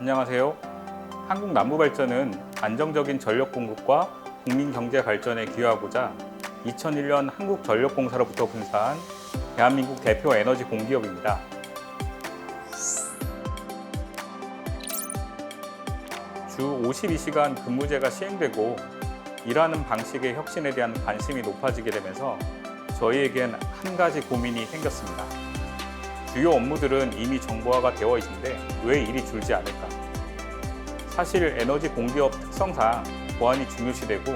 안녕하세요. 한국 남부발전은 안정적인 전력 공급과 국민 경제 발전에 기여하고자 2001년 한국전력공사로부터 분사한 대한민국 대표 에너지 공기업입니다. 주 52시간 근무제가 시행되고 일하는 방식의 혁신에 대한 관심이 높아지게 되면서 저희에겐 한 가지 고민이 생겼습니다. 주요 업무들은 이미 정보화가 되어 있는데 왜 일이 줄지 않을까? 사실 에너지 공기업 특성상 보안이 중요시되고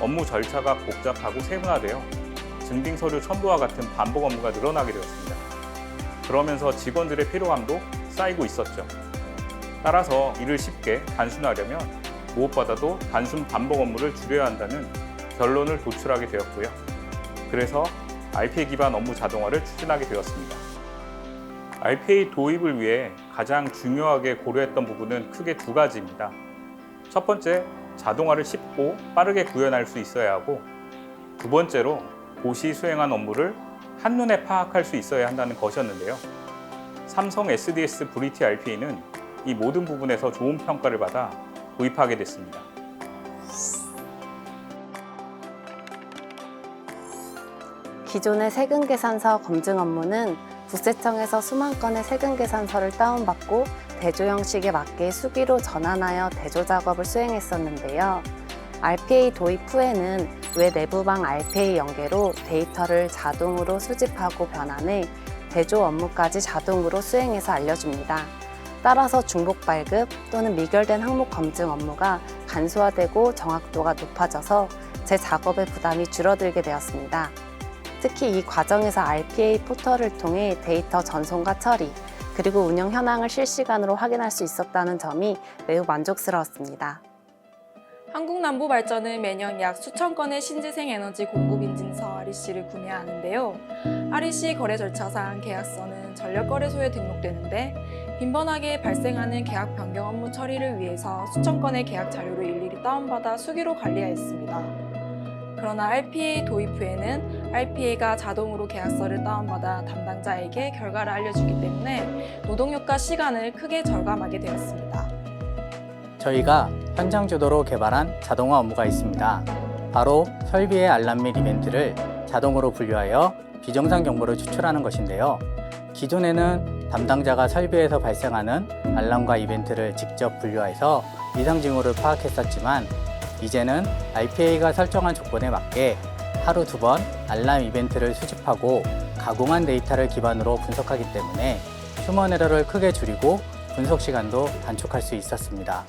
업무 절차가 복잡하고 세분화되어 증빙 서류 첨부와 같은 반복 업무가 늘어나게 되었습니다. 그러면서 직원들의 피로감도 쌓이고 있었죠. 따라서 일을 쉽게 단순하려면 무엇보다도 단순 반복 업무를 줄여야 한다는 결론을 도출하게 되었고요. 그래서 RPA 기반 업무 자동화를 추진하게 되었습니다. RPA 도입을 위해 가장 중요하게 고려했던 부분은 크게 두 가지입니다. 첫 번째, 자동화를 쉽고 빠르게 구현할 수 있어야 하고, 두 번째로 고시 수행한 업무를 한눈에 파악할 수 있어야 한다는 것이었는데요. 삼성 SDS 브리티 RPA는 이 모든 부분에서 좋은 평가를 받아 도입하게 됐습니다. 기존의 세금 계산서 검증 업무는 국세청에서 수만 건의 세금 계산서를 다운받고 대조 형식에 맞게 수기로 전환하여 대조 작업을 수행했었는데요. RPA 도입 후에는 외 내부방 RPA 연계로 데이터를 자동으로 수집하고 변환해 대조 업무까지 자동으로 수행해서 알려줍니다. 따라서 중복 발급 또는 미결된 항목 검증 업무가 간소화되고 정확도가 높아져서 제 작업의 부담이 줄어들게 되었습니다. 특히 이 과정에서 RPA 포털을 통해 데이터 전송과 처리, 그리고 운영 현황을 실시간으로 확인할 수 있었다는 점이 매우 만족스러웠습니다. 한국남부발전은 매년 약 수천 건의 신재생 에너지 공급 인증서 REC를 구매하는데요. REC 거래 절차상 계약서는 전력거래소에 등록되는데 빈번하게 발생하는 계약 변경 업무 처리를 위해서 수천 건의 계약 자료를 일일이 다운받아 수기로 관리해야 했습니다. 그러나 RPA 도입 후에는 RPA가 자동으로 계약서를 다운받아 담당자에게 결과를 알려주기 때문에 노동력과 시간을 크게 절감하게 되었습니다. 저희가 현장 주도로 개발한 자동화 업무가 있습니다. 바로 설비의 알람 및 이벤트를 자동으로 분류하여 비정상 경보를 추출하는 것인데요. 기존에는 담당자가 설비에서 발생하는 알람과 이벤트를 직접 분류해서 이상 징후를 파악했었지만 이제는 RPA가 설정한 조건에 맞게 하루 두 번 알람 이벤트를 수집하고 가공한 데이터를 기반으로 분석하기 때문에 휴먼 에러를 크게 줄이고 분석 시간도 단축할 수 있었습니다.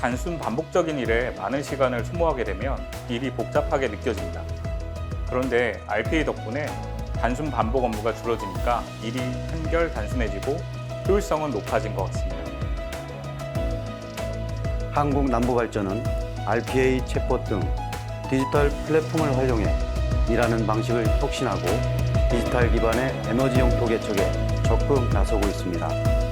단순 반복적인 일에 많은 시간을 소모하게 되면 일이 복잡하게 느껴집니다. 그런데 RPA 덕분에 단순 반복 업무가 줄어드니까 일이 한결 단순해지고 효율성은 높아진 것 같습니다. 한국 남부발전은 RPA 챗봇 등 디지털 플랫폼을 활용해 일하는 방식을 혁신하고 디지털 기반의 에너지 영토 개척에 적극 나서고 있습니다.